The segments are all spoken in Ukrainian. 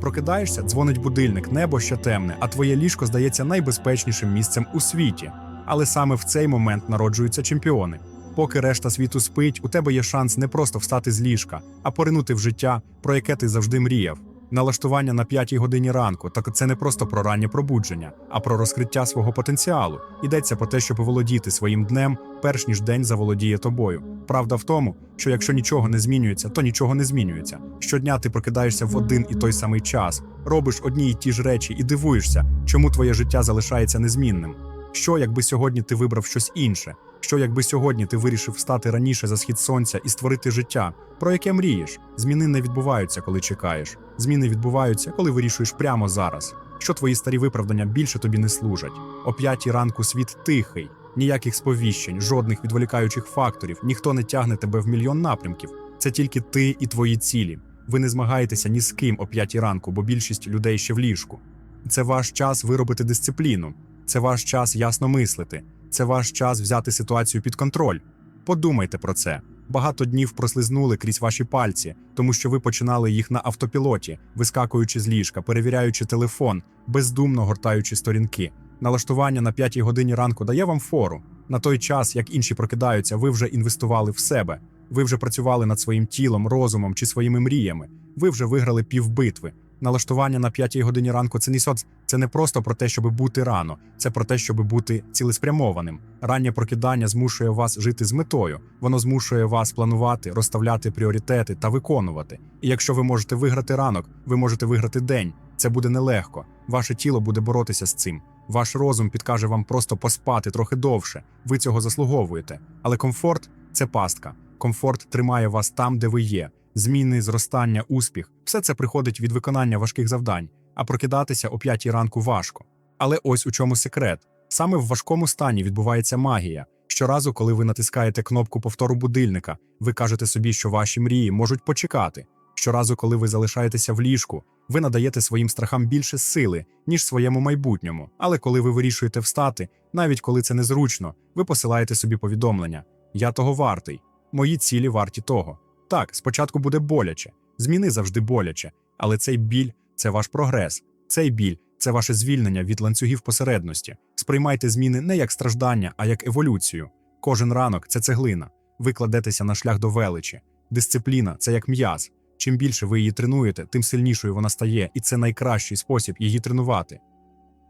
Прокидаєшся, дзвонить будильник, небо ще темне, а твоє ліжко здається найбезпечнішим місцем у світі. Але саме в цей момент народжуються чемпіони. Поки решта світу спить, у тебе є шанс не просто встати з ліжка, а поринути в життя, про яке ти завжди мріяв. Налаштування на п'ятій годині ранку, так це не просто про раннє пробудження, а про розкриття свого потенціалу. Йдеться про те, щоб володіти своїм днем, перш ніж день заволодіє тобою. Правда в тому, що якщо нічого не змінюється, то нічого не змінюється. Щодня ти прокидаєшся в один і той самий час, робиш одні й ті ж речі і дивуєшся, чому твоє життя залишається незмінним. Що, якби сьогодні ти вибрав щось інше? Що, якби сьогодні ти вирішив встати раніше за схід сонця і створити життя, про яке мрієш? Зміни не відбуваються, коли чекаєш. Зміни відбуваються, коли вирішуєш прямо зараз. Що твої старі виправдання більше тобі не служать. О п'ятій ранку світ тихий, ніяких сповіщень, жодних відволікаючих факторів, ніхто не тягне тебе в мільйон напрямків. Це тільки ти і твої цілі. Ви не змагаєтеся ні з ким о п'ятій ранку, бо більшість людей ще в ліжку. Це ваш час виробити дисципліну. Це ваш час ясно мислити. Це ваш час взяти ситуацію під контроль. Подумайте про це. Багато днів прослизнули крізь ваші пальці, тому що ви починали їх на автопілоті, вискакуючи з ліжка, перевіряючи телефон, бездумно гортаючи сторінки. Налаштування на п'ятій годині ранку дає вам фору. На той час, як інші прокидаються, ви вже інвестували в себе. Ви вже працювали над своїм тілом, розумом чи своїми мріями. Ви вже виграли півбитви. Налаштування на п'ятій годині ранку це не соц- це не просто про те, щоб бути рано, це про те, щоб бути цілеспрямованим. Раннє прокидання змушує вас жити з метою. Воно змушує вас планувати, розставляти пріоритети та виконувати. І якщо ви можете виграти ранок, ви можете виграти день. Це буде нелегко. Ваше тіло буде боротися з цим. Ваш розум підкаже вам просто поспати трохи довше. Ви цього заслуговуєте. Але комфорт це пастка. Комфорт тримає вас там, де ви є. Зміни, зростання, успіх все це приходить від виконання важких завдань, а прокидатися о п'ятій ранку важко. Але ось у чому секрет: саме в важкому стані відбувається магія. Щоразу, коли ви натискаєте кнопку повтору будильника, ви кажете собі, що ваші мрії можуть почекати. Щоразу, коли ви залишаєтеся в ліжку, ви надаєте своїм страхам більше сили, ніж своєму майбутньому. Але коли ви вирішуєте встати, навіть коли це незручно, ви посилаєте собі повідомлення: Я того вартий, мої цілі варті того. Так, спочатку буде боляче, зміни завжди боляче, але цей біль це ваш прогрес. Цей біль це ваше звільнення від ланцюгів посередності. Сприймайте зміни не як страждання, а як еволюцію. Кожен ранок це цеглина. Ви кладетеся на шлях до величі. Дисципліна це як м'яз. Чим більше ви її тренуєте, тим сильнішою вона стає, і це найкращий спосіб її тренувати.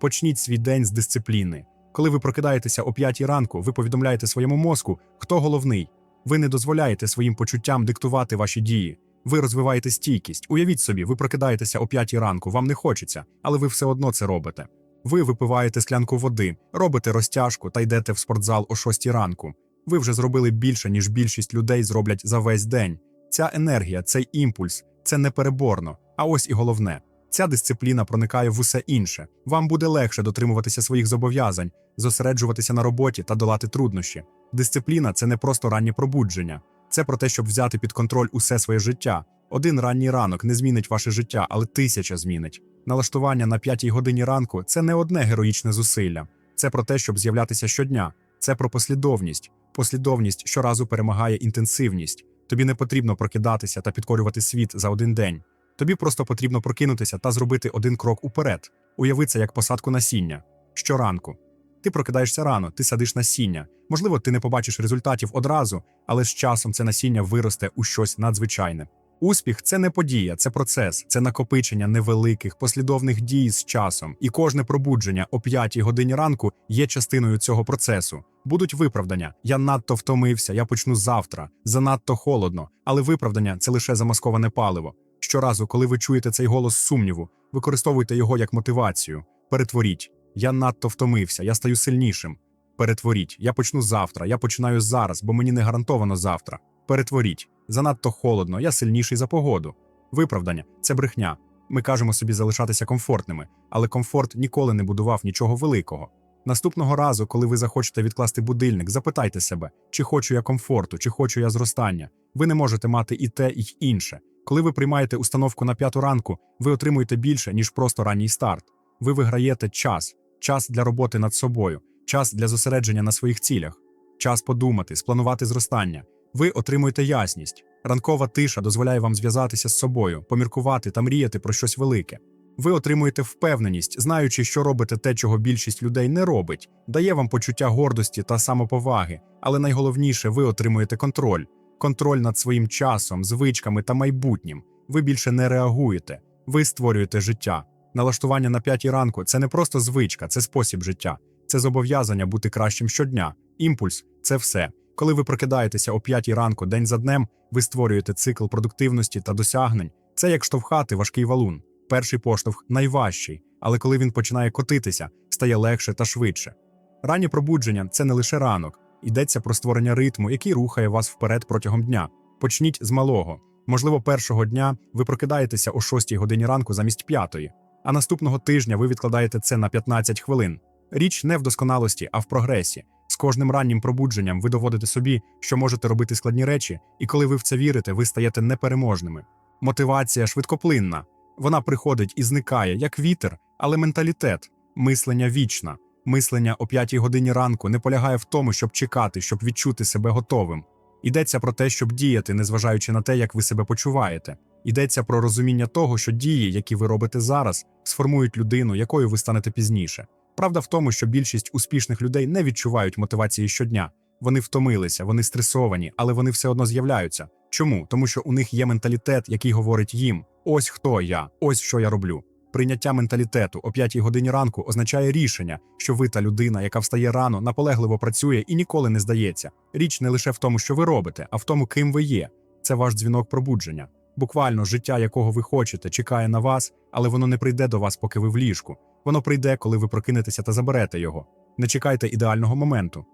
Почніть свій день з дисципліни. Коли ви прокидаєтеся о п'ятій ранку, ви повідомляєте своєму мозку, хто головний. Ви не дозволяєте своїм почуттям диктувати ваші дії. Ви розвиваєте стійкість. Уявіть собі, ви прокидаєтеся о п'ятій ранку, вам не хочеться, але ви все одно це робите. Ви випиваєте склянку води, робите розтяжку та йдете в спортзал о шостій ранку. Ви вже зробили більше, ніж більшість людей зроблять за весь день. Ця енергія, цей імпульс, це непереборно. А ось і головне. Ця дисципліна проникає в усе інше. Вам буде легше дотримуватися своїх зобов'язань, зосереджуватися на роботі та долати труднощі. Дисципліна це не просто раннє пробудження, це про те, щоб взяти під контроль усе своє життя. Один ранній ранок не змінить ваше життя, але тисяча змінить. Налаштування на п'ятій годині ранку це не одне героїчне зусилля. Це про те, щоб з'являтися щодня. Це про послідовність. Послідовність щоразу перемагає інтенсивність. Тобі не потрібно прокидатися та підкорювати світ за один день. Тобі просто потрібно прокинутися та зробити один крок уперед. Уяви це як посадку насіння. Щоранку. Ти прокидаєшся рано, ти садиш насіння. Можливо, ти не побачиш результатів одразу, але з часом це насіння виросте у щось надзвичайне. Успіх це не подія, це процес, це накопичення невеликих послідовних дій з часом, і кожне пробудження о 5 годині ранку є частиною цього процесу. Будуть виправдання. Я надто втомився, я почну завтра. Занадто холодно, але виправдання це лише замасковане паливо. Щоразу, коли ви чуєте цей голос сумніву, використовуйте його як мотивацію. Перетворіть. Я надто втомився, я стаю сильнішим. Перетворіть. Я почну завтра, я починаю зараз, бо мені не гарантовано завтра. Перетворіть. Занадто холодно, я сильніший за погоду. Виправдання це брехня. Ми кажемо собі залишатися комфортними, але комфорт ніколи не будував нічого великого. Наступного разу, коли ви захочете відкласти будильник, запитайте себе, чи хочу я комфорту, чи хочу я зростання. Ви не можете мати і те, і інше. Коли ви приймаєте установку на п'яту ранку, ви отримуєте більше, ніж просто ранній старт. Ви виграєте час, час для роботи над собою, час для зосередження на своїх цілях, час подумати, спланувати зростання. Ви отримуєте ясність. Ранкова тиша дозволяє вам зв'язатися з собою, поміркувати та мріяти про щось велике. Ви отримуєте впевненість, знаючи, що робите те, чого більшість людей не робить, дає вам почуття гордості та самоповаги, але найголовніше, ви отримуєте контроль. Контроль над своїм часом, звичками та майбутнім. Ви більше не реагуєте, ви створюєте життя. Налаштування на п'ятій ранку це не просто звичка, це спосіб життя, це зобов'язання бути кращим щодня. Імпульс це все. Коли ви прокидаєтеся о п'ятій ранку день за днем, ви створюєте цикл продуктивності та досягнень. Це як штовхати важкий валун. Перший поштовх найважчий, але коли він починає котитися, стає легше та швидше. Раннє пробудження це не лише ранок, йдеться про створення ритму, який рухає вас вперед протягом дня. Почніть з малого. Можливо, першого дня ви прокидаєтеся о 6 годині ранку замість п'ятої, а наступного тижня ви відкладаєте це на 15 хвилин. Річ не в досконалості, а в прогресі. З кожним раннім пробудженням ви доводите собі, що можете робити складні речі, і коли ви в це вірите, ви стаєте непереможними. Мотивація швидкоплинна. Вона приходить і зникає, як вітер, але менталітет, мислення вічна. Мислення о п'ятій годині ранку не полягає в тому, щоб чекати, щоб відчути себе готовим. Йдеться про те, щоб діяти, незважаючи на те, як ви себе почуваєте. Йдеться про розуміння того, що дії, які ви робите зараз, сформують людину, якою ви станете пізніше. Правда в тому, що більшість успішних людей не відчувають мотивації щодня. Вони втомилися, вони стресовані, але вони все одно з'являються. Чому? Тому що у них є менталітет, який говорить їм: ось хто я, ось що я роблю. Прийняття менталітету о 5 годині ранку означає рішення, що ви та людина, яка встає рано, наполегливо працює і ніколи не здається. Річ не лише в тому, що ви робите, а в тому, ким ви є. Це ваш дзвінок пробудження. Буквально життя, якого ви хочете, чекає на вас, але воно не прийде до вас, поки ви в ліжку. Воно прийде, коли ви прокинетеся та заберете його. Не чекайте ідеального моменту,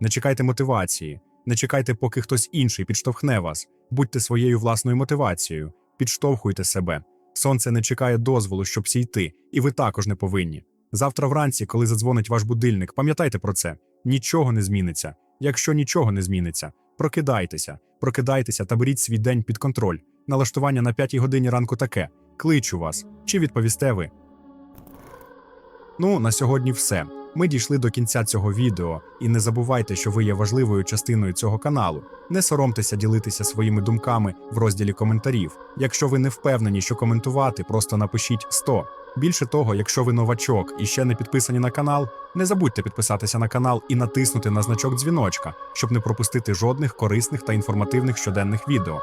не чекайте мотивації, не чекайте, поки хтось інший підштовхне вас. Будьте своєю власною мотивацією, підштовхуйте себе. Сонце не чекає дозволу, щоб сійти, і ви також не повинні. Завтра вранці, коли задзвонить ваш будильник, пам'ятайте про це: нічого не зміниться. Якщо нічого не зміниться, прокидайтеся, прокидайтеся та беріть свій день під контроль. Налаштування на п'ятій годині ранку таке. Кличу вас. Чи відповісте ви? Ну, на сьогодні все. Ми дійшли до кінця цього відео, і не забувайте, що ви є важливою частиною цього каналу. Не соромтеся ділитися своїми думками в розділі коментарів. Якщо ви не впевнені, що коментувати, просто напишіть 100. Більше того, якщо ви новачок і ще не підписані на канал, не забудьте підписатися на канал і натиснути на значок дзвіночка, щоб не пропустити жодних корисних та інформативних щоденних відео.